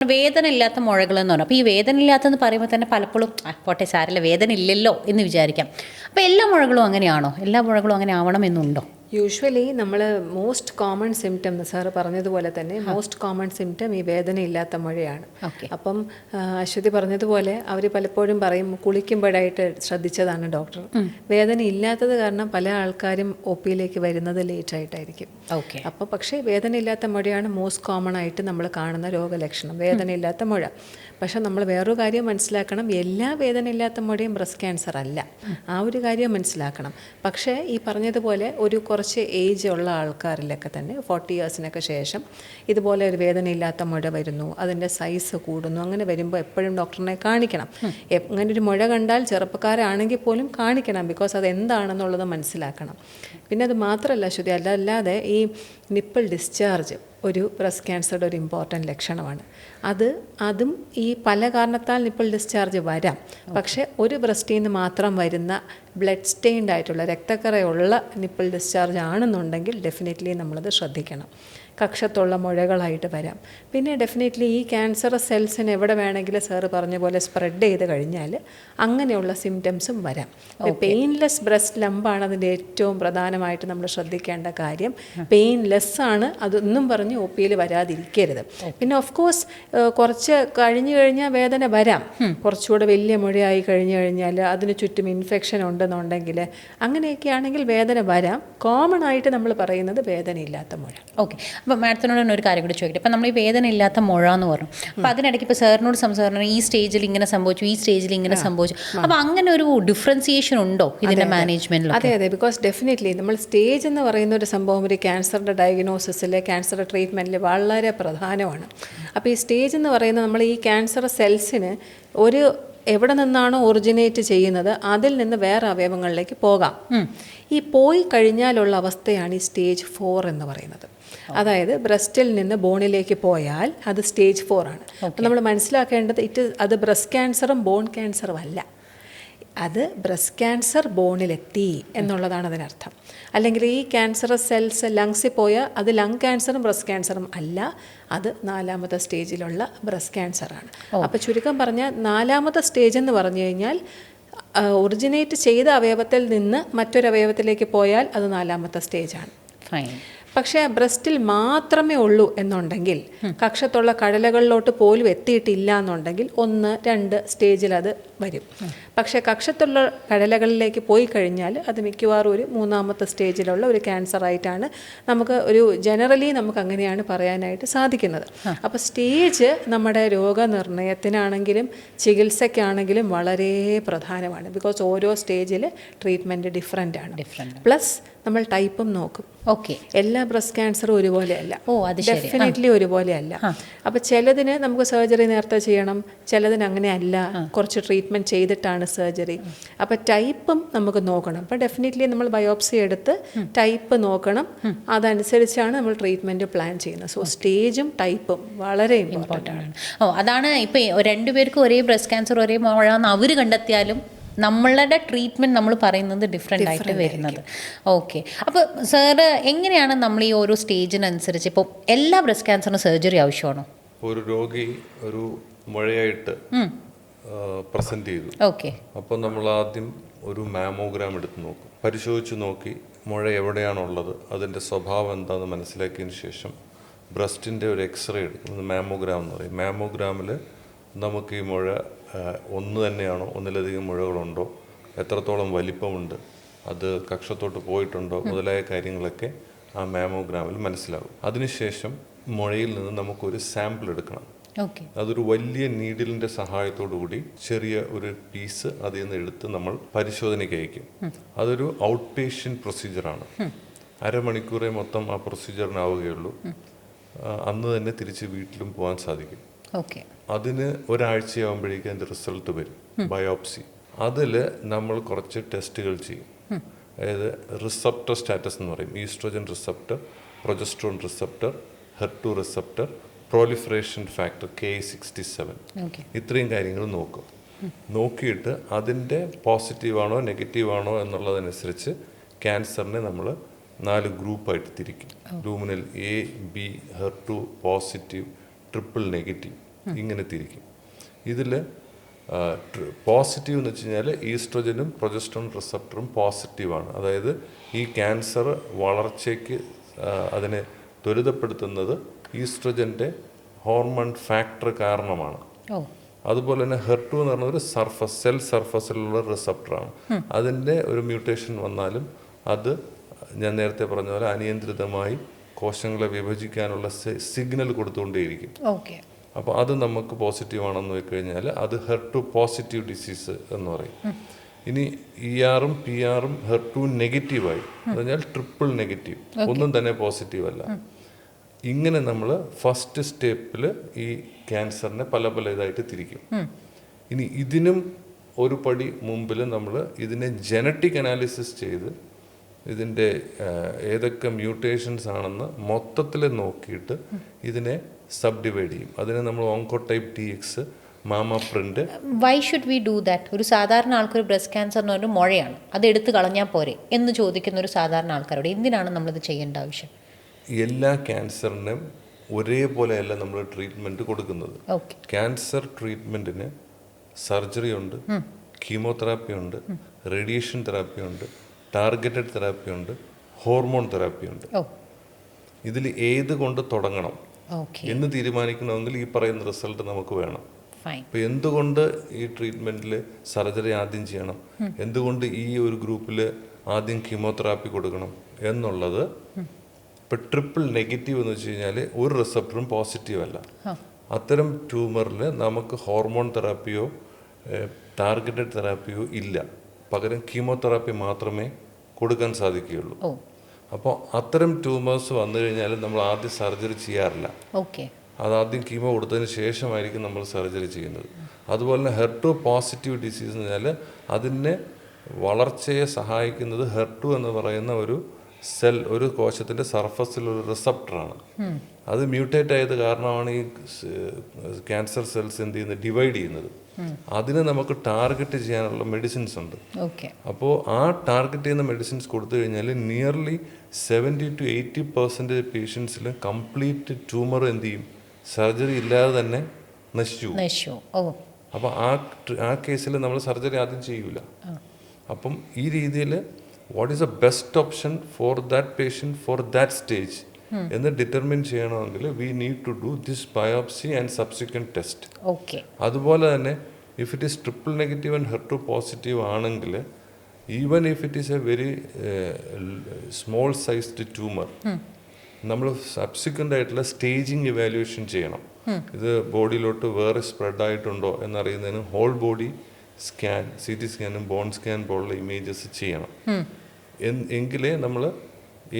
വേദന ഇല്ലാത്ത മുഴകൾ എന്ന് പറഞ്ഞു. അപ്പോൾ ഈ വേദന ഇല്ലാത്തെന്ന് പറയുമ്പോൾ തന്നെ പലപ്പോഴും "ആ, പോട്ടെ സാരല്ല വേദന ഇല്ലല്ലോ എന്ന് വിചാരിക്കാം. അപ്പോൾ എല്ലാ മുഴകളും അങ്ങനെയാണോ? എല്ലാ മുഴകളും അങ്ങനെ ആവണമെന്നുണ്ടോ യൂഷ്വലി നമ്മൾ മോസ്റ്റ് കോമൺ സിംറ്റം സാറ് പറഞ്ഞതുപോലെ തന്നെ മോസ്റ്റ് കോമൺ സിംറ്റം ഈ വേദനയില്ലാത്ത മഴയാണ്. അപ്പം അശ്വതി പറഞ്ഞതുപോലെ അവർ പലപ്പോഴും പറയും കുളിക്കുമ്പോഴായിട്ട് ശ്രദ്ധിച്ചതാണ് ഡോക്ടർ വേദന ഇല്ലാത്തത് കാരണം പല ആൾക്കാരും ഒ പിയിലേക്ക് വരുന്നത് ലേറ്റ് ആയിട്ടായിരിക്കും. ഓക്കെ. അപ്പോൾ പക്ഷേ വേദന ഇല്ലാത്ത മഴയാണ് മോസ്റ്റ് കോമൺ ആയിട്ട് നമ്മൾ കാണുന്ന രോഗലക്ഷണം വേദന ഇല്ലാത്ത മുഴ. പക്ഷെ നമ്മൾ വേറൊരു കാര്യം മനസ്സിലാക്കണം. എല്ലാ വേദന ഇല്ലാത്ത മുഴയും ബ്രസ്റ്റ് ക്യാൻസർ അല്ല. ആ ഒരു കാര്യം മനസ്സിലാക്കണം. പക്ഷേ ഈ പറഞ്ഞതുപോലെ ഒരു കുറച്ച് ഏജ് ഉള്ള ആൾക്കാരിലൊക്കെ തന്നെ ഫോർട്ടി ഇയേഴ്സിനൊക്കെ ശേഷം ഇതുപോലെ ഒരു വേദന ഇല്ലാത്ത മുഴ വരുന്നു. അതിന്റെ സൈസ് കൂടുന്നു. അങ്ങനെ വരുമ്പോൾ എപ്പോഴും ഡോക്ടറിനെ കാണിക്കണം. അങ്ങനെ ഒരു മുഴ കണ്ടാൽ ചെറുപ്പക്കാരാണെങ്കിൽ പോലും കാണിക്കണം. ബിക്കോസ് അത് എന്താണെന്നുള്ളത് മനസ്സിലാക്കണം. പിന്നെ അത് മാത്രമല്ല ശ്രുതി അല്ലാതെ ഈ നിപ്പിൾ ഡിസ്ചാർജ് ഒരു ബ്രസ്റ്റ് ക്യാൻസറുടെ ഒരു ഇമ്പോർട്ടന്റ് ലക്ഷണമാണ്. അത് അതും ഈ പല കാരണത്താൽ നിപ്പിൾ ഡിസ്ചാർജ് വരാം. പക്ഷേ ഒരു ബ്രസ്റ്റിൽ നിന്ന് മാത്രം വരുന്ന ബ്ലഡ് സ്റ്റെയിൻഡ് ആയിട്ടുള്ള രക്തക്കറയുള്ള നിപ്പിൾ ഡിസ്ചാർജ് ആണെന്നുണ്ടെങ്കിൽ ഡെഫിനറ്റ്ലി നമ്മളത് ശ്രദ്ധിക്കണം. കക്ഷത്തുള്ള മുഴകളായിട്ട് വരാം. പിന്നെ ഡെഫിനറ്റ്ലി ഈ ക്യാൻസർ സെൽസിന് എവിടെ വേണമെങ്കിലും സാറ് പറഞ്ഞ പോലെ സ്പ്രെഡ് ചെയ്ത് കഴിഞ്ഞാൽ അങ്ങനെയുള്ള സിംറ്റംസും വരാം. പെയിൻലെസ് ബ്രസ്റ്റ് ലംബാണ് അതിന്റെ ഏറ്റവും പ്രധാനമായിട്ട് നമ്മൾ ശ്രദ്ധിക്കേണ്ട കാര്യം. പെയിൻലെസ് ആണ് അതൊന്നും പറഞ്ഞ് ഒ പിയിൽ വരാതിരിക്കരുത്. പിന്നെ ഓഫ് കോഴ്സ് കുറച്ച് കഴിഞ്ഞു കഴിഞ്ഞാൽ വേദന വരാം. കുറച്ചുകൂടെ വലിയ മുഴയായി കഴിഞ്ഞു കഴിഞ്ഞാൽ അതിന് ചുറ്റും ഇൻഫെക്ഷൻ ഉണ്ടെന്നുണ്ടെങ്കിൽ അങ്ങനെയൊക്കെ ആണെങ്കിൽ വേദന വരാം. കോമൺ ആയിട്ട് നമ്മൾ പറയുന്നത് വേദനയില്ലാത്ത മുഴ. ഓക്കെ അപ്പോൾ മാഡത്തിനോട് തന്നെ ഒരു കാര്യം കൂടി ചോദിക്കട്ടെ. അപ്പോൾ നമ്മൾ ഈ വേദന ഇല്ലാത്ത മുഴ എന്ന് പറഞ്ഞു അപ്പോൾ അതിനിടയ്ക്ക് ഇപ്പോൾ സാറിനോട് സംസാരിക്കണം ഈ സ്റ്റേജിൽ ഇങ്ങനെ സംഭവിച്ചു ഈ സ്റ്റേജിൽ ഇങ്ങനെ സംഭവിച്ചു. അപ്പോൾ അങ്ങനെ ഒരു ഡിഫറൻസിയേഷൻ ഉണ്ടോ ഇതിന്റെ മാനേജ്മെന്റിൽ അതെ. അതെ ബിക്കോസ് ഡെഫിനറ്റ്ലി നമ്മൾ സ്റ്റേജ് എന്ന് പറയുന്ന ഒരു സംഭവം ഒരു ക്യാൻസറിന്റെ ഡയഗ്നോസിസിൽ ക്യാൻസർ ട്രീറ്റ്മെന്റിൽ വളരെ പ്രധാനമാണ്. അപ്പോൾ ഈ സ്റ്റേജ് എന്ന് പറയുന്നത് നമ്മൾ ഈ ക്യാൻസർ സെൽസിന് ഒരു എവിടെ നിന്നാണോ ഒറിജിനേറ്റ് ചെയ്യുന്നത് അതിൽ നിന്ന് വേറെ അവയവങ്ങളിലേക്ക് പോകാം. ഈ പോയി കഴിഞ്ഞാലുള്ള അവസ്ഥയാണ് ഈ സ്റ്റേജ് ഫോർ എന്ന് പറയുന്നത്. അതായത് ബ്രസ്റ്റിൽ നിന്ന് ബോണിലേക്ക് പോയാൽ അത് സ്റ്റേജ് ഫോർ ആണ്. അപ്പോൾ നമ്മൾ മനസ്സിലാക്കേണ്ടത് ഇറ്റ് അത് ബ്രസ്റ്റ് ക്യാൻസറും ബോൺ ക്യാൻസറും അല്ല. അത് ബ്രസ്റ്റ് ക്യാൻസർ ബോണിലെത്തി എന്നുള്ളതാണ് അതിനർത്ഥം. അല്ലെങ്കിൽ ഈ ക്യാൻസർ സെൽസ് ലങ്സിൽ പോയാൽ അത് ലങ് ക്യാൻസറും ബ്രസ്റ്റ് ക്യാൻസറും അല്ല. അത് നാലാമത്തെ സ്റ്റേജിലുള്ള ബ്രസ്റ്റ് ക്യാൻസറാണ്. അപ്പോൾ ചുരുക്കം പറഞ്ഞാൽ നാലാമത്തെ സ്റ്റേജ് എന്ന് പറഞ്ഞു കഴിഞ്ഞാൽ ഒറിജിനേറ്റ് ചെയ്ത അവയവത്തിൽ നിന്ന് മറ്റൊരു അവയവത്തിലേക്ക് പോയാൽ അത് നാലാമത്തെ സ്റ്റേജാണ് ഫൈൻ പക്ഷേ ബ്രസ്റ്റിൽ മാത്രമേ ഉള്ളൂ എന്നുണ്ടെങ്കിൽ കക്ഷത്തുള്ള കടലകളിലോട്ട് പോലും എത്തിയിട്ടില്ല എന്നുണ്ടെങ്കിൽ ഒന്ന് രണ്ട് സ്റ്റേജിൽ അത് വരും. പക്ഷേ കക്ഷത്തുള്ള കടലകളിലേക്ക് പോയി കഴിഞ്ഞാൽ അത് മിക്കവാറും ഒരു മൂന്നാമത്തെ സ്റ്റേജിലുള്ള ഒരു ക്യാൻസർ ആയിട്ടാണ് നമുക്ക് ഒരു ജനറലി നമുക്ക് അങ്ങനെയാണ് പറയാനായിട്ട് സാധിക്കുന്നത്. അപ്പോൾ സ്റ്റേജ് നമ്മുടെ രോഗനിർണയത്തിനാണെങ്കിലും ചികിത്സയ്ക്കാണെങ്കിലും വളരെ പ്രധാനമാണ്. ബിക്കോസ് ഓരോ സ്റ്റേജിൽ ട്രീറ്റ്മെന്റ് ഡിഫറെന്റ് ആണ്. ഡിഫറെന്റ് പ്ലസ് നമ്മൾ ടൈപ്പും നോക്കും. ഓക്കെ എല്ലാ ബ്രസ്റ്റ് ക്യാൻസറും ഒരുപോലെയല്ല. ഓ അത് ഡെഫിനറ്റ്ലി ഒരുപോലെയല്ല. അപ്പോൾ ചിലതിന് നമുക്ക് സർജറി നേരത്തെ ചെയ്യണം ചിലതിന് അങ്ങനെയല്ല. കുറച്ച് ട്രീറ്റ്മെന്റ് ചെയ്തിട്ടാണ് സർജറി അപ്പോൾ ടൈപ്പും നമുക്ക് നോക്കണം. അപ്പോൾ ഡെഫിനറ്റ്ലി നമ്മൾ ബയോപ്സി എടുത്ത് ടൈപ്പ് നോക്കണം. അതനുസരിച്ചാണ് നമ്മൾ ട്രീറ്റ്മെന്റ് പ്ലാൻ ചെയ്യുന്നത്. സോ സ്റ്റേജും ടൈപ്പും വളരെ ഇമ്പോർട്ടന്റ് ആണ്. ഓ അതാണ് ഇപ്പോൾ രണ്ടുപേർക്കും ഒരേ ബ്രസ്റ്റ് ക്യാൻസർ ഒരേ മുഴ അവർ അവർ കണ്ടെത്തിയാലും നമ്മളുടെ ട്രീറ്റ്മെന്റ് നമ്മൾ പറയുന്നത് ഡിഫറെന്റ് ആയിട്ട് വരുന്നത്. ഓക്കെ അപ്പോൾ സാറ് എങ്ങനെയാണ് നമ്മൾ ഈ ഓരോ സ്റ്റേജിനനുസരിച്ച് ഇപ്പോൾ എല്ലാ ബ്രസ്റ്റ് ക്യാൻസറിനും സർജറി ആവശ്യമാണോ? ഒരു രോഗി ഒരു മുഴയായിട്ട് പ്രസന്റ് ചെയ്തു. ഓക്കെ അപ്പോൾ നമ്മൾ ആദ്യം ഒരു മാമോഗ്രാം എടുത്ത് നോക്കും. പരിശോധിച്ച് നോക്കി മുഴ എവിടെയാണുള്ളത് അതിന്റെ സ്വഭാവം എന്താണെന്ന് മനസ്സിലാക്കിയതിന് ശേഷം ബ്രസ്റ്റിന്റെ ഒരു എക്സ്റേ എടുക്കും. മാമോഗ്രാം എന്ന് പറയും. മാമോഗ്രാമിൽ നമുക്ക് ഈ മുഴ ഒന്ന് തന്നെയാണോ? ഒന്നിലധികം മുഴകളുണ്ടോ? എത്രത്തോളം വലിപ്പമുണ്ട്? അത് കക്ഷത്തോട്ട് പോയിട്ടുണ്ടോ? മുതലായ കാര്യങ്ങളൊക്കെ ആ മാമോഗ്രാമിൽ മനസ്സിലാകും. അതിനുശേഷം മുഴയിൽ നിന്ന് നമുക്കൊരു സാമ്പിൾ എടുക്കണം. അതൊരു വലിയ നീഡിലിന്റെ സഹായത്തോടു കൂടി ചെറിയ ഒരു പീസ് അതിൽ നിന്ന് എടുത്ത് നമ്മൾ പരിശോധനയ്ക്ക് അയക്കും. അതൊരു ഔട്ട് പേഷ്യന്റ് പ്രൊസീജിയറാണ് അരമണിക്കൂറേ മൊത്തം ആ പ്രൊസീജിയറിനാവുകയുള്ളൂ. അന്ന് തന്നെ തിരിച്ച് വീട്ടിലും പോകാൻ സാധിക്കും. ഓക്കെ. അതിന് ഒരാഴ്ചയാകുമ്പോഴേക്കും അതിന്റെ റിസൾട്ട് വരും. ബയോപ്സി. അതിൽ നമ്മൾ കുറച്ച് ടെസ്റ്റുകൾ ചെയ്യും. അതായത് റിസപ്റ്റർ സ്റ്റാറ്റസ് എന്ന് പറയും. Oestrogen receptor progesterone receptor her two receptor proliferation factor K sixty seven. ഇത്രയും കാര്യങ്ങൾ നോക്കും. നോക്കിയിട്ട് അതിന്റെ പോസിറ്റീവാണോ നെഗറ്റീവാണോ എന്നുള്ളതനുസരിച്ച് ക്യാൻസറിനെ നമ്മൾ നാല് ഗ്രൂപ്പായിട്ട് തിരിക്കും. Luminal A B her two positive triple negative. ഇങ്ങനെ തിരിക്കും. ഇതിൽ പോസിറ്റീവ് എന്ന് വെച്ച് കഴിഞ്ഞാൽ ഈസ്ട്രജനും പ്രൊജസ്ട്രോൺ റിസപ്റ്ററും പോസിറ്റീവാണ് അതായത് ഈ ക്യാൻസർ വളർച്ചയ്ക്ക് അതിനെ ത്വരിതപ്പെടുത്തുന്നത് ഈസ്ട്രജന്റെ ഹോർമോൺ ഫാക്ടർ കാരണമാണ്. അതുപോലെ തന്നെ ഹെർട്ടു എന്ന് പറഞ്ഞ ഒരു സർഫസ് സെൽ സർഫസിലുള്ള റിസപ്റ്ററാണ് അതിന്റെ ഒരു മ്യൂട്ടേഷൻ വന്നാലും അത് ഞാൻ നേരത്തെ പറഞ്ഞ പോലെ അനിയന്ത്രിതമായി കോശങ്ങളെ വിഭജിക്കാനുള്ള സിഗ്നൽ കൊടുത്തുകൊണ്ടേയിരിക്കും. അപ്പോൾ അത് നമുക്ക് പോസിറ്റീവ് ആണെന്ന് വെച്ച് കഴിഞ്ഞാൽ അത് ഹെർ ടു പോസിറ്റീവ് ഡിസീസ് എന്ന് പറയും. ഇനി ഇ ആറും പി ആറും ഹെർ ടു നെഗറ്റീവായി എന്ന് പറഞ്ഞാൽ ട്രിപ്പിൾ നെഗറ്റീവ് ഒന്നും തന്നെ പോസിറ്റീവ് അല്ല. ഇങ്ങനെ നമ്മൾ ഫസ്റ്റ് സ്റ്റെപ്പിൽ ഈ ക്യാൻസറിനെ പല പല ഇതായിട്ട് തിരിക്കും. ഇനി ഇതിനും ഒരു പടി മുമ്പിൽ നമ്മൾ ഇതിനെ ജനറ്റിക് അനാലിസിസ് ചെയ്ത് ഇതിന്റെ ഏതൊക്കെ മ്യൂട്ടേഷൻസ് ആണെന്ന് മൊത്തത്തിൽ നോക്കിയിട്ട് ഇതിനെ സബ് ഡിവൈഡ് ചെയ്യും. അതിനെ നമ്മൾ Oncotype T X MammaPrint why should we do that ഒരു സാധാരണ ആൾക്കൊരു ബ്രസ്റ്റ് ക്യാൻസർ എന്ന് പറഞ്ഞാൽ മുഴയാണ്. അത് എടുത്തു കളഞ്ഞാൽ പോരെ എന്ന് ചോദിക്കുന്ന ഒരു സാധാരണ ആൾക്കാരോട് എന്തിനാണ് നമ്മളിത് ചെയ്യേണ്ട ആവശ്യം? എല്ലാ ക്യാൻസറിനും ഒരേപോലെയല്ല നമ്മൾ ട്രീറ്റ്മെന്റ് കൊടുക്കുന്നത്. ക്യാൻസർ ട്രീറ്റ്മെന്റിന് സർജറി ഉണ്ട് കീമോതെറാപ്പി ഉണ്ട് റേഡിയേഷൻ തെറാപ്പി ഉണ്ട് ടാർഗറ്റഡ് തെറാപ്പി ഉണ്ട് ഹോർമോൺ തെറാപ്പി ഉണ്ട്. ഓ ഇതിൽ ഏത് കൊണ്ട് തുടങ്ങണം? എന്ന് തീരുമാനിക്കണമെങ്കിൽ ഈ പറയുന്ന റിസൾട്ട് നമുക്ക് വേണം. ഫൈൻ. അപ്പോൾ എന്തുകൊണ്ട് ഈ ട്രീറ്റ്മെന്റിൽ സർജറി ആദ്യം ചെയ്യണം? എന്തുകൊണ്ട് ഈ ഒരു ഗ്രൂപ്പിൽ ആദ്യം കീമോതെറാപ്പി കൊടുക്കണം എന്നുള്ളത് ഇപ്പൊ ട്രിപ്പിൾ നെഗറ്റീവ് എന്ന് വെച്ച് കഴിഞ്ഞാൽ ഒരു റിസപ്റ്ററും പോസിറ്റീവ് അല്ല. അത്തരം ട്യൂമറിൽ നമുക്ക് ഹോർമോൺ തെറാപ്പിയോ ടാർഗറ്റഡ് തെറാപ്പിയോ ഇല്ല. പകരം കീമോതെറാപ്പി മാത്രമേ കൊടുക്കാൻ സാധിക്കുകയുള്ളൂ. അപ്പോൾ അത്തരം ട്യൂമേഴ്സ് വന്നു കഴിഞ്ഞാൽ നമ്മൾ ആദ്യം സർജറി ചെയ്യാറില്ല. ഓക്കെ അത് ആദ്യം കീമോ കൊടുത്തതിന് ശേഷമായിരിക്കും നമ്മൾ സർജറി ചെയ്യുന്നത്. അതുപോലെ തന്നെ ഹെർട്ടു പോസിറ്റീവ് ഡിസീസ് എന്ന് പറഞ്ഞാൽ അതിനെ വളർച്ചയെ സഹായിക്കുന്നത് ഹെർട്ടു എന്ന് പറയുന്ന ഒരു സെൽ ഒരു കോശത്തിന്റെ സർഫസിൽ ഒരു റിസപ്റ്ററാണ് അത് മ്യൂട്ടേറ്റ് ആയത് കാരണമാണ് ഈ ക്യാൻസർ സെൽസ് എന്ത് ചെയ്യുന്നത്? ഡിവൈഡ് ചെയ്യുന്നത്. അതിന് നമുക്ക് ടാർഗറ്റ് ചെയ്യാനുള്ള മെഡിസിൻസ് ഉണ്ട്. അപ്പോൾ ആ ടാർഗറ്റ് ചെയ്യുന്ന മെഡിസിൻസ് കൊടുത്തു കഴിഞ്ഞാൽ nearly seventy two eighty percentage പേഷ്യൻസിൽ complete tumour എന്ത് ചെയ്യും? സർജറി ഇല്ലാതെ തന്നെ നശിച്ചു. അപ്പോൾ ആ ആ കേസിൽ നമ്മൾ സർജറി ആദ്യം ചെയ്യൂല. അപ്പം ഈ രീതിയിൽ what is a best option for that patient for that stage എന്ന് ഡിറ്റർമിൻ ചെയ്യണമെങ്കിൽ we need to do this biopsy and subsequent test okay അതുപോലെ തന്നെ if it is triple negative and HER two positive ആണെങ്കിൽ even if it is a very small sized tumour നമ്മൾ subsequent ആയിട്ടുള്ള staging evaluation ചെയ്യണം. ഇത് ബോഡിയിലോട്ട് വേറെ spread ആയിട്ടുണ്ടോ എന്നറിയുന്നതിന് whole body scan C T സ്കാനും ബോൺ സ്കാൻ പോലുള്ള ഇമേജസ് ചെയ്യണം. എന്ന് എങ്കിലേ നമ്മൾ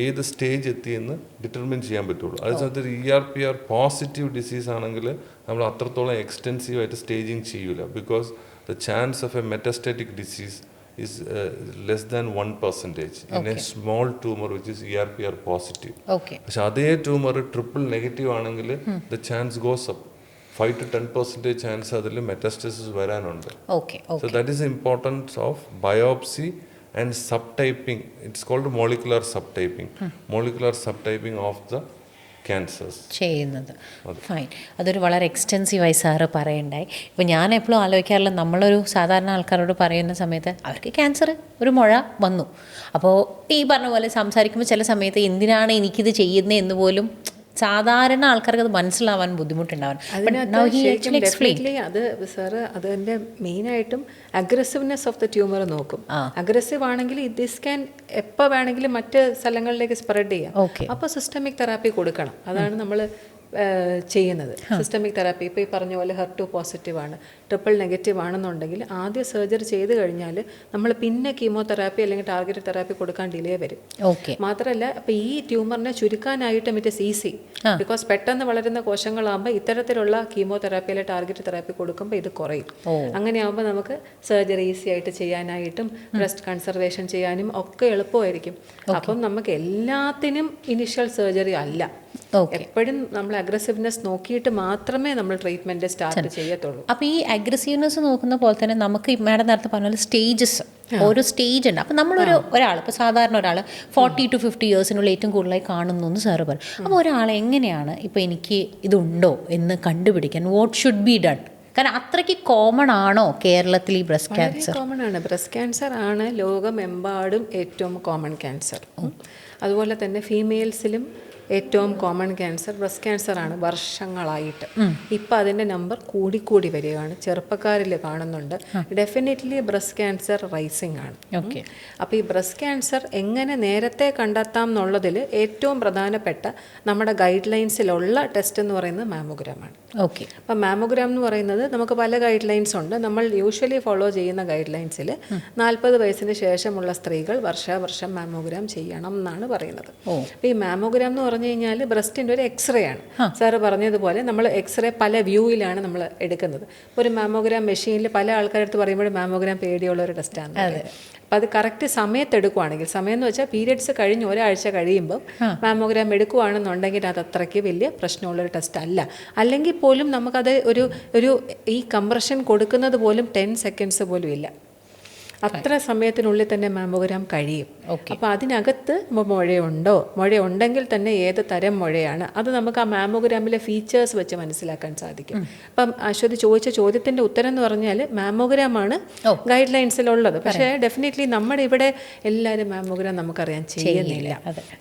ഏത് സ്റ്റേജ് എത്തിയെന്ന് ഡിറ്റർമിൻ ചെയ്യാൻ പറ്റുള്ളൂ. അതേ സമയത്ത് E R P R positive disease ആണെങ്കിൽ നമ്മൾ അത്രത്തോളം എക്സ്റ്റെൻസീവ് ആയിട്ട് സ്റ്റേജിങ് ചെയ്യൂല. Because the chance of a metastatic disease is less than one percentage in a small tumour which is E R P R positive പക്ഷെ അതേ tumour triple negative ആണെങ്കിൽ the chance goes up five to ten percentage chance അതിൽ metastasis വരാനുണ്ട്. So that is importance of biopsy and subtyping. It's called molecular subtyping. Molecular subtyping of the cancers. ചെയ്യുന്നത് fine അതൊരു വളരെ എക്സ്റ്റെൻസീവായി sir പറയണ്ടായി ഇപ്പോൾ ഞാൻ എപ്പോഴും ആലോചിക്കാറില്ല നമ്മളൊരു സാധാരണ ആൾക്കാരോട് പറയുന്ന സമയത്ത് അവർക്ക് ക്യാൻസർ ഒരു മുഴ വന്നു അപ്പോൾ ഈ പറഞ്ഞ പോലെ സംസാരിക്കുമ്പോൾ ചില സമയത്ത് എന്തിനാണ് എനിക്കിത് ചെയ്യുന്നത് എന്ന് പോലും സാധാരണ ആൾക്കാർക്ക് അത് മനസ്സിലാവാൻ ബുദ്ധിമുട്ടുണ്ടാവാൻ. അത് സാറ് അതിന്റെ മെയിനായിട്ടും അഗ്രസീവ്നെസ് ഓഫ് ദ ട്യൂമർ നോക്കും. അഗ്രസീവ് ആണെങ്കിൽ ദിസ് ക്യാൻ എപ്പോൾ വേണമെങ്കിലും മറ്റ് സ്ഥലങ്ങളിലേക്ക് സ്പ്രെഡ് ചെയ്യാം. അപ്പോൾ സിസ്റ്റമിക് തെറാപ്പി കൊടുക്കണം. അതാണ് നമ്മൾ ചെയ്യുന്നത്. സിസ്റ്റമിക് തെറാപ്പി ഇപ്പോൾ ഈ പറഞ്ഞ പോലെ ഹെർട്ടു പോസിറ്റീവ് ആണ്. ട്രിപ്പിൾ നെഗറ്റീവ് ആണെന്നുണ്ടെങ്കിൽ ആദ്യ സർജറി ചെയ്ത് കഴിഞ്ഞാൽ നമ്മൾ പിന്നെ കീമോതെറാപ്പി അല്ലെങ്കിൽ ടാർഗറ്റ് തെറാപ്പി കൊടുക്കാൻ ഡിലേ വരും. ഓക്കെ മാത്രമല്ല അപ്പോൾ ഈ ട്യൂമറിനെ ചുരുക്കാനായിട്ടും ഇറ്റ് ഇസ് ഈസി ബിക്കോസ് പെട്ടെന്ന് വളരുന്ന കോശങ്ങളാകുമ്പോൾ ഇത്തരത്തിലുള്ള കീമോതെറാപ്പി അല്ലെങ്കിൽ ടാർഗറ്റ് തെറാപ്പി കൊടുക്കുമ്പോൾ ഇത് കുറയും. അങ്ങനെയാകുമ്പോൾ നമുക്ക് സർജറി ഈസി ആയിട്ട് ചെയ്യാനായിട്ടും ബ്രസ്റ്റ് കൺസർവേഷൻ ചെയ്യാനും ഒക്കെ എളുപ്പമായിരിക്കും. അപ്പം നമുക്ക് എല്ലാത്തിനും ഇനിഷ്യൽ സർജറി അല്ല. എപ്പോഴും നമ്മൾ അഗ്രസീവ്നെസ് നോക്കിയിട്ട് മാത്രമേ നമ്മൾ ട്രീറ്റ്മെന്റ് സ്റ്റാർട്ട് ചെയ്യത്തുള്ളൂ. അപ്പോൾ ഈ അഗ്രസീവ്നെസ് നോക്കുന്ന പോലെ തന്നെ നമുക്ക് മാഡം നേരത്തെ പറഞ്ഞ പോലെ സ്റ്റേജസ് ഓരോ സ്റ്റേജ് ഉണ്ട്. അപ്പോൾ നമ്മളൊരു ഒരാൾ ഇപ്പോൾ സാധാരണ ഒരാൾ ഫോർട്ടി ടു ഫിഫ്റ്റി ഇയേഴ്സിനുള്ള ഏറ്റവും കൂടുതലായി കാണുന്നു എന്ന് സാറ് പറഞ്ഞു അപ്പോൾ ഒരാൾ എങ്ങനെയാണ് ഇപ്പോൾ എനിക്ക് ഇതുണ്ടോ എന്ന് കണ്ടുപിടിക്കാൻ വാട്ട് ഷുഡ് ബി ഡൺ കാരണം അത്രയ്ക്ക് കോമൺ ആണോ കേരളത്തിൽ ഈ ബ്രസ്റ്റ് ക്യാൻസർ കോമൺ ആണ്. ബ്രസ്റ്റ് ക്യാൻസർ ആണ് ലോകമെമ്പാടും ഏറ്റവും കോമൺ ക്യാൻസർ അതുപോലെ തന്നെ ഫീമെയിൽസിലും ഏറ്റവും കോമൺ ക്യാൻസർ ബ്രസ്റ്റ് ക്യാൻസർ ആണ് വർഷങ്ങളായിട്ട്. ഇപ്പം അതിന്റെ നമ്പർ കൂടിക്കൂടി വരികയാണ്. ചെറുപ്പക്കാരിൽ കാണുന്നുണ്ട്. ഡെഫിനറ്റ്ലി ബ്രസ്റ്റ് ക്യാൻസർ റൈസിംഗ് ആണ്. ഓക്കെ അപ്പോൾ ഈ ബ്രസ്റ്റ് ക്യാൻസർ എങ്ങനെ നേരത്തെ കണ്ടെത്താം എന്നുള്ളതിൽ ഏറ്റവും പ്രധാനപ്പെട്ട നമ്മുടെ ഗൈഡ് ലൈൻസിലുള്ള ടെസ്റ്റ് എന്ന് പറയുന്നത് മാമോഗ്രാമാണ് ഓക്കെ അപ്പം മാമോഗ്രാം എന്ന് പറയുന്നത് നമുക്ക് പല ഗൈഡ് ലൈൻസ് ഉണ്ട്. നമ്മൾ യൂഷ്വലി ഫോളോ ചെയ്യുന്ന ഗൈഡ് ലൈൻസിൽ നാൽപ്പത് വയസ്സിന് ശേഷമുള്ള സ്ത്രീകൾ വർഷാവർഷം മാമോഗ്രാം ചെയ്യണം എന്നാണ് പറയുന്നത്. അപ്പോൾ ഈ മാമോഗ്രാം എന്ന് പറഞ്ഞു കഴിഞ്ഞാൽ ബ്രസ്റ്റിന്റെ ഒരു എക്സ്റേ ആണ്. സാറ് പറഞ്ഞതുപോലെ നമ്മൾ എക്സ്റേ പല വ്യൂയിലാണ് നമ്മൾ എടുക്കുന്നത്. ഒരു മാമോഗ്രാം മെഷീനിൽ പല ആൾക്കാരടുത്ത് പറയുമ്പോൾ മാമോഗ്രാം പേടിയുള്ള ഒരു ടെസ്റ്റാണ് അപ്പം അത് കറക്റ്റ് സമയത്ത് എടുക്കുവാണെങ്കിൽ സമയം എന്ന് വെച്ചാൽ പീരിയഡ്സ് കഴിഞ്ഞ് ഒരാഴ്ച കഴിയുമ്പോൾ മാമോഗ്രാം എടുക്കുവാണെന്നുണ്ടെങ്കിൽ അത് അത്രയ്ക്ക് വലിയ പ്രശ്നമുള്ളൊരു ടെസ്റ്റ് അല്ല. അല്ലെങ്കിൽ പോലും നമുക്കത് ഒരു ഒരു ഈ കംപ്രഷൻ കൊടുക്കുന്നത് പോലും ടെൻ സെക്കൻഡ്സ് പോലും ഇല്ല. അത്ര സമയത്തിനുള്ളിൽ തന്നെ മാമോഗ്രാം കഴിയും. അപ്പോൾ അതിനകത്ത് മുഴയുണ്ടോ? മുഴയുണ്ടെങ്കിൽ തന്നെ ഏത് തരം മുഴയാണ്? അത് നമുക്ക് ആ മാമോഗ്രാമിലെ ഫീച്ചേഴ്സ് വെച്ച് മനസ്സിലാക്കാൻ സാധിക്കും. അപ്പം അശ്വതി ചോദിച്ച ചോദ്യത്തിന്റെ ഉത്തരം എന്ന് പറഞ്ഞാൽ മാമോഗ്രാം ആണ് ഗൈഡ് ലൈൻസിലുള്ളത് പക്ഷേ ഡെഫിനറ്റ്ലി നമ്മുടെ ഇവിടെ എല്ലാവരും മാമോഗ്രാം നമുക്കറിയാൻ ചെയ്യുന്നില്ല.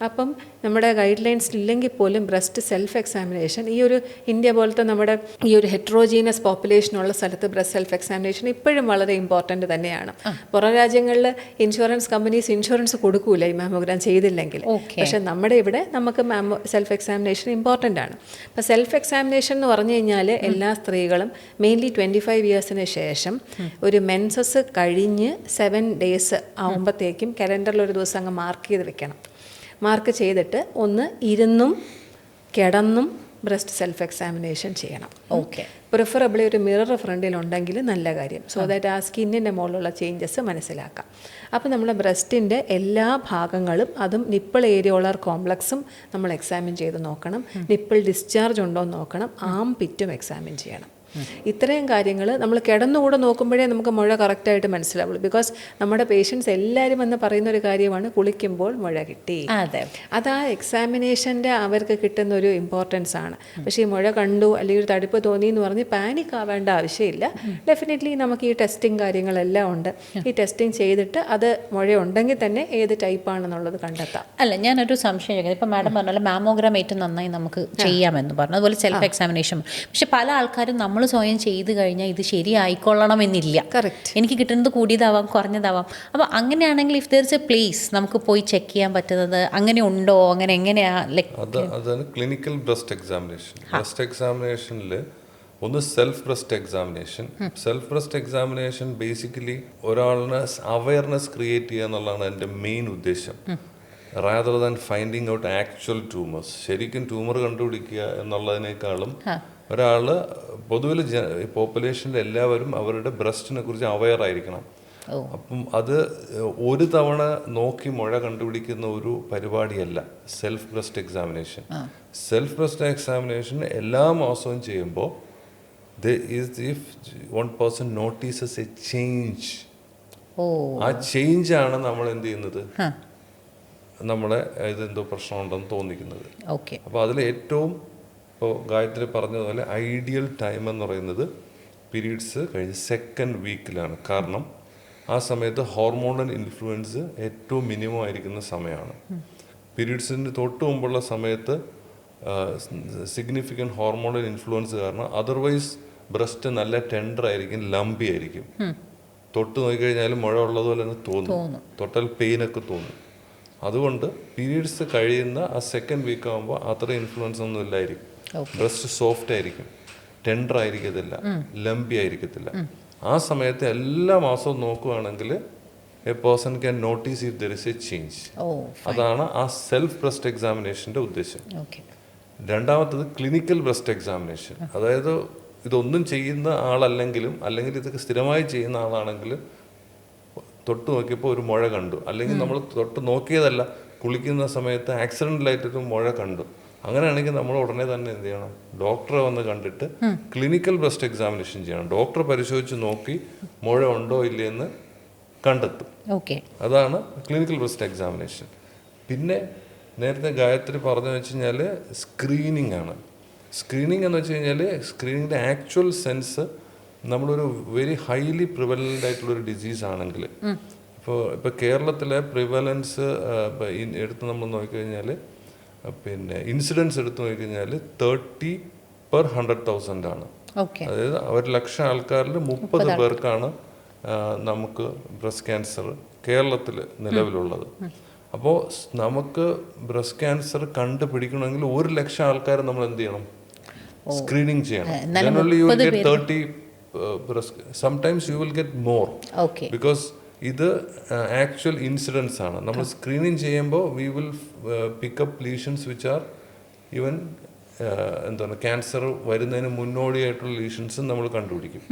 അപ്പം നമ്മുടെ ഗൈഡ് ലൈൻസിൽ ഇല്ലെങ്കിൽ പോലും ബ്രസ്റ്റ് സെൽഫ് എക്സാമിനേഷൻ ഈ ഒരു ഇന്ത്യ പോലത്തെ നമ്മുടെ ഈ ഒരു ഹെട്രോജീനസ് പോപ്പുലേഷനുള്ള സ്ഥലത്ത് ബ്രസ്റ്റ് സെൽഫ് എക്സാമിനേഷൻ ഇപ്പോഴും വളരെ ഇമ്പോർട്ടന്റ് തന്നെയാണ്. പുറം രാജ്യങ്ങളിൽ ഇൻഷുറൻസ് കമ്പനീസ് ഇൻഷുറൻസ് കൊടുക്കൂല ഈ മാമോഗ്രാം ചെയ്തില്ലെങ്കിൽ. പക്ഷെ നമ്മുടെ ഇവിടെ നമുക്ക് മാമോ സെൽഫ് എക്സാമിനേഷൻ ഇമ്പോർട്ടന്റ് ആണ്. അപ്പോൾ സെൽഫ് എക്സാമിനേഷൻ എന്ന് പറഞ്ഞു കഴിഞ്ഞാൽ എല്ലാ സ്ത്രീകളും മെയിൻലി ട്വന്റി ഫൈവ് ഇയേഴ്സിന് ശേഷം ഒരു മെൻസസ് കഴിഞ്ഞ് സെവൻ ഡേയ്സ് ആകുമ്പോഴത്തേക്കും കലണ്ടറിൽ ഒരു ദിവസം അങ്ങ് മാർക്ക് ചെയ്ത് വെക്കണം. മാർക്ക് ചെയ്തിട്ട് ഒന്ന് ഇരുന്നും കിടന്നും ബ്രസ്റ്റ് സെൽഫ് എക്സാമിനേഷൻ ചെയ്യണം ഓക്കെ പ്രിഫറബിളി ഒരു മിറർ ഫ്രണ്ടിൽ ഉണ്ടെങ്കിൽ നല്ല കാര്യം. സോ ദാറ്റ് ആ സ്കിന്നിന്റെ മുകളിലുള്ള ചേഞ്ചസ് മനസ്സിലാക്കാം. അപ്പോൾ നമ്മുടെ ബ്രസ്റ്റിന്റെ എല്ലാ ഭാഗങ്ങളും അതും നിപ്പിൾ ഏരിയോളർ കോംപ്ലക്സും നമ്മൾ എക്സാമിൻ ചെയ്ത് നോക്കണം. നിപ്പിൾ ഡിസ്ചാർജ് ഉണ്ടോ എന്ന് നോക്കണം. ആം പിറ്റും എക്സാമിൻ ചെയ്യണം. ഇത്രയും കാര്യങ്ങൾ നമ്മൾ കിടന്നുകൂടെ നോക്കുമ്പോഴേ നമുക്ക് മുഴ കറക്റ്റായിട്ട് മനസ്സിലാവുള്ളൂ. ബിക്കോസ് നമ്മുടെ പേഷ്യൻസ് എല്ലാവരും എന്ന് പറയുന്ന ഒരു കാര്യമാണ് കുളിക്കുമ്പോൾ മുഴ കിട്ടി. അതെ. അത് ആ എക്സാമിനേഷന്റെ അവർക്ക് കിട്ടുന്ന ഒരു ഇമ്പോർട്ടൻസ് ആണ്. പക്ഷേ ഈ മുഴ കണ്ടു അല്ലെങ്കിൽ ഒരു തടുപ്പ് തോന്നി എന്ന് പറഞ്ഞ് പാനിക് ആവേണ്ട ആവശ്യമില്ല. ഡെഫിനറ്റ്ലി നമുക്ക് ഈ ടെസ്റ്റിംഗ് കാര്യങ്ങളെല്ലാം ഉണ്ട്. ഈ ടെസ്റ്റിംഗ് ചെയ്തിട്ട് അത് മുഴ ഉണ്ടെങ്കിൽ തന്നെ ഏത് ടൈപ്പാണെന്നുള്ളത് കണ്ടെത്താം. അല്ല ഞാനൊരു സംശയം ചോദിക്കുന്നത് ഇപ്പം മാഡം പറഞ്ഞ മാമോഗ്രാം ഏറ്റവും നന്നായി നമുക്ക് ചെയ്യാമെന്ന് പറഞ്ഞു. അതുപോലെ സെൽഫ് എക്സാമിനേഷൻ പക്ഷെ പല ആൾക്കാരും നമ്മൾ സ്വയം ചെയ്ത് കഴിഞ്ഞാൽ ഇത് ശരിയായിക്കൊള്ളണമെന്നില്ല. കറക്റ്റ് എനിക്ക് കിട്ടുന്നത് കൂടിയതാവാം കുറഞ്ഞതാവാം. അപ്പോൾ അങ്ങനെയാണെങ്കിൽ if there is a place നമുക്ക് പോയി ചെക്ക് ചെയ്യാൻ പറ്റുന്നത് അങ്ങനെ ഉണ്ടോ അങ്ങനെ എങ്ങനെയാണ് ലൈക്ക് അതാണ് ക്ലിനിക്കൽ ബ്രസ്റ്റ് എക്സാമിനേഷൻ ബ്രസ്റ്റ് എക്സാമിനേഷനിൽ ഒന്ന് self breast examination self breast examination basically ഒരാളിന് അവയർനെസ് ക്രിയേറ്റ് ചെയ്യുക എന്നുള്ളതാണ് എന്റെ മെയിൻ ഉദ്ദേശം. Rather than finding out actual tumours ശരിക്കും ട്യൂമർ കണ്ടുപിടിക്കുക എന്നുള്ളതിനേക്കാളും ഒരാൾ പൊതുവിൽ പോപ്പുലേഷനിൽ എല്ലാവരും അവരുടെ ബ്രസ്റ്റിനെ കുറിച്ച് അവയർ ആയിരിക്കണം. അപ്പം അത് ഒരു തവണ നോക്കി മുഴ കണ്ടുപിടിക്കുന്ന ഒരു പരിപാടിയല്ല self breast examination self breast examination എല്ലാ മാസവും ചെയ്യുമ്പോൾ if one person notices a change ആ ചേഞ്ച് ആണ് നമ്മൾ എന്ത് ചെയ്യുന്നത്? നമ്മളെ ഇതെന്തോ പ്രശ്നമുണ്ടെന്ന് തോന്നിക്കുന്നത്. അപ്പോൾ അതിൽ ഏറ്റവും ഇപ്പോൾ ഗായത്രി പറഞ്ഞതുപോലെ ഐഡിയൽ ടൈം എന്ന് പറയുന്നത് പീരീഡ്സ് കഴിഞ്ഞ് സെക്കൻഡ് വീക്കിലാണ്. കാരണം ആ സമയത്ത് ഹോർമോണൽ ഇൻഫ്ലുവൻസ് ഏറ്റവും മിനിമം ആയിരിക്കുന്ന സമയമാണ്. പീരീഡ്സിന് തൊട്ട് മുമ്പുള്ള സമയത്ത് സിഗ്നിഫിക്കന്റ് ഹോർമോണൽ ഇൻഫ്ലുവൻസ് കാരണം അതർവൈസ് ബ്രസ്റ്റ് നല്ല ടെൻഡർ ആയിരിക്കും ലംബി ആയിരിക്കും. തൊട്ട് നോക്കിക്കഴിഞ്ഞാലും മുഴ ഉള്ളതുപോലെ തന്നെ തോന്നും. തൊട്ടാൽ പെയിനൊക്കെ തോന്നും. അതുകൊണ്ട് പീരീഡ്സ് കഴിയുന്ന ആ സെക്കൻഡ് വീക്ക് ആകുമ്പോൾ അത്ര ഇൻഫ്ലുവൻസ് ഒന്നും ഇല്ലായിരിക്കും. ബ്രസ്റ്റ് സോഫ്റ്റ് ആയിരിക്കും. ടെൻഡർ ആയിരിക്കത്തില്ല. ലംബി ആയിരിക്കത്തില്ല. ആ സമയത്ത് എല്ലാ മാസവും നോക്കുകയാണെങ്കിൽ a person can notice if there is a change അതാണ് ആ സെൽഫ് ബ്രസ്റ്റ് എക്സാമിനേഷന്റെ ഉദ്ദേശം. രണ്ടാമത്തത് ക്ലിനിക്കൽ ബ്രസ്റ്റ് എക്സാമിനേഷൻ അതായത് ഇതൊന്നും ചെയ്യുന്ന ആളല്ലെങ്കിലും അല്ലെങ്കിൽ ഇതൊക്കെ സ്ഥിരമായി ചെയ്യുന്ന ആളാണെങ്കിൽ തൊട്ട് നോക്കിയപ്പോൾ ഒരു മുഴ കണ്ടു. അല്ലെങ്കിൽ നമ്മൾ തൊട്ട് നോക്കിയതല്ല കുളിക്കുന്ന സമയത്ത് ആക്സിഡന്റലായിട്ടൊരു മുഴ കണ്ടു. അങ്ങനെയാണെങ്കിൽ നമ്മൾ ഉടനെ തന്നെ എന്ത് ചെയ്യണം? ഡോക്ടറെ വന്ന് കണ്ടിട്ട് ക്ലിനിക്കൽ ബ്രസ്റ്റ് എക്സാമിനേഷൻ ചെയ്യണം. ഡോക്ടർ പരിശോധിച്ച് നോക്കി മുഴ ഉണ്ടോ ഇല്ലയെന്ന് കണ്ടെത്തും. ഓക്കെ. അതാണ് ക്ലിനിക്കൽ ബ്രസ്റ്റ് എക്സാമിനേഷൻ പിന്നെ നേരത്തെ ഗായത്രി പറഞ്ഞു വെച്ച് കഴിഞ്ഞാൽ സ്ക്രീനിങ് ആണ്. സ്ക്രീനിങ് എന്ന് വെച്ച് കഴിഞ്ഞാൽ സ്ക്രീനിങ്ങിന്റെ ആക്ച്വൽ സെൻസ് നമ്മളൊരു വെരി ഹൈലി പ്രിവലന്റ് ആയിട്ടുള്ളൊരു ഡിസീസ് ആണെങ്കിൽ ഇപ്പോൾ ഇപ്പോൾ കേരളത്തിലെ പ്രിവലൻസ് എടുത്ത് നമ്മൾ നോക്കിക്കഴിഞ്ഞാൽ പിന്നെ ഇൻസിഡൻസ് എടുത്തു നോക്കിക്കഴിഞ്ഞാൽ തേർട്ടി പെർ ഹൺഡ്രഡ് തൗസൻഡ് ആണ്. അതായത് ഒരു ലക്ഷം ആൾക്കാരിൽ മുപ്പത് പേർക്കാണ് നമുക്ക് ബ്രസ്റ്റ് ക്യാൻസർ കേരളത്തിൽ നിലവിലുള്ളത്. അപ്പോൾ നമുക്ക് ബ്രസ്റ്റ് ക്യാൻസർ കണ്ടുപിടിക്കണമെങ്കിൽ ഒരു ലക്ഷം ആൾക്കാർ നമ്മൾ എന്ത് ചെയ്യണം? സ്ക്രീനിങ് ചെയ്യണം. Thirty breast only you will മുപ്പത് get 30 breast you will get more. Okay because ഇത് ആക്ച്വൽ ഇൻസിഡൻസ് ആണ്. നമ്മൾ സ്ക്രീനിങ് ചെയ്യുമ്പോൾ we will pick up lesions which are even എന്താണ് ക്യാൻസർ വരുന്നതിന് മുന്നോടിയായിട്ടുള്ള ലീഷൻസും നമ്മൾ കണ്ടുപിടിക്കും.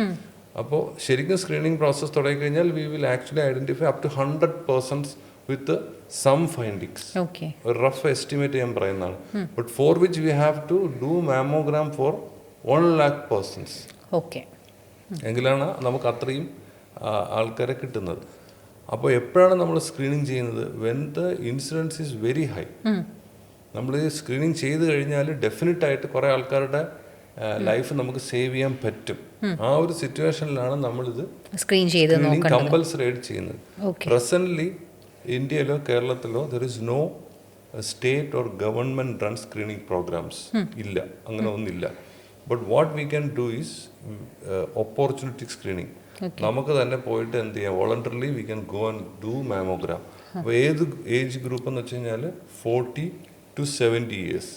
അപ്പോൾ ശരിക്കും സ്ക്രീനിങ് പ്രോസസ്സ് തുടങ്ങിക്കഴിഞ്ഞാൽ we will actually identify up to hundred persons with some findings okay ഒരു റഫ് എസ്റ്റിമേറ്റ് ചെയ്യാൻ പറയുന്നതാണ്. But for which we have to do mammogram for one lakh persons okay എങ്കിലാണ് നമുക്ക് അത്രയും ആൾക്കാരെ കിട്ടുന്നത്. അപ്പോൾ എപ്പോഴാണ് നമ്മൾ സ്ക്രീനിങ് ചെയ്യുന്നത്? When the incidence is very high നമ്മൾ സ്ക്രീനിങ് ചെയ്ത് കഴിഞ്ഞാൽ ഡെഫിനറ്റ് ആയിട്ട് കുറേ ആൾക്കാരുടെ ലൈഫ് നമുക്ക് സേവ് ചെയ്യാൻ പറ്റും. ആ ഒരു സിറ്റുവേഷനിലാണ് നമ്മളിത് സ്ക്രീൻ ചെയ്ത് കമ്പൽസറി ആയിട്ട് ചെയ്യുന്നത്. പ്രസന്റ്ലി ഇന്ത്യയിലോ കേരളത്തിലോ there is no state or government run screening programmes ഇല്ല. അങ്ങനെ ഒന്നില്ല but what we can do is opportunity screening നമുക്ക് തന്നെ പോയിട്ട് എന്ത് ചെയ്യാം? Voluntarily we can go and do mammogram അപ്പോൾ ഏത് ഏജ് ഗ്രൂപ്പ് എന്ന് വെച്ച് കഴിഞ്ഞാൽ ഫോർട്ടി ടു സെവന്റി ഇയേഴ്സ്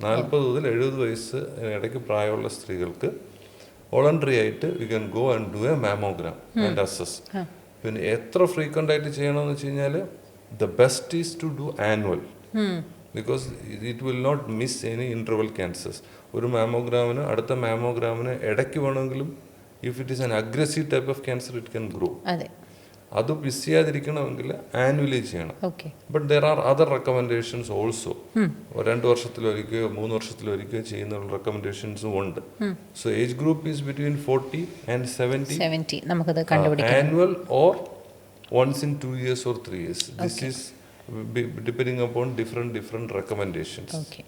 നാൽപ്പത് മുതൽ എഴുപത് വയസ്സ് ഇടയ്ക്ക് പ്രായമുള്ള സ്ത്രീകൾക്ക് വോളണ്ടറി ആയിട്ട് we can go and do a mammogram and assess പിന്നെ എത്ര ഫ്രീക്വന്റ് ആയിട്ട് ചെയ്യണമെന്ന് വെച്ച് കഴിഞ്ഞാൽ the best is to do annual because it will not miss any interval cancers ഒരു മാമോഗ്രാമിന് അടുത്ത മാമോഗ്രാമിന് ഇടയ്ക്ക് വേണമെങ്കിലും if it is an aggressive type of cancer it can grow അതെ. അത് മിസ് ചെയ്യാതിരിക്കണമെങ്കിൽ ആനുവലി ചെയ്യണം. But there are other recommendations also രണ്ട് വർഷത്തിലൊരിക്കയോ മൂന്ന് വർഷത്തിലൊരിക്കയോ ചെയ്യുന്ന റെക്കമെൻഡേഷൻസും ഉണ്ട്. So age group is between forty and seventy കണ്ടുപിടിക്കാം. Annual or once in two years or three years. This is b- depending upon different different recommendations. Okay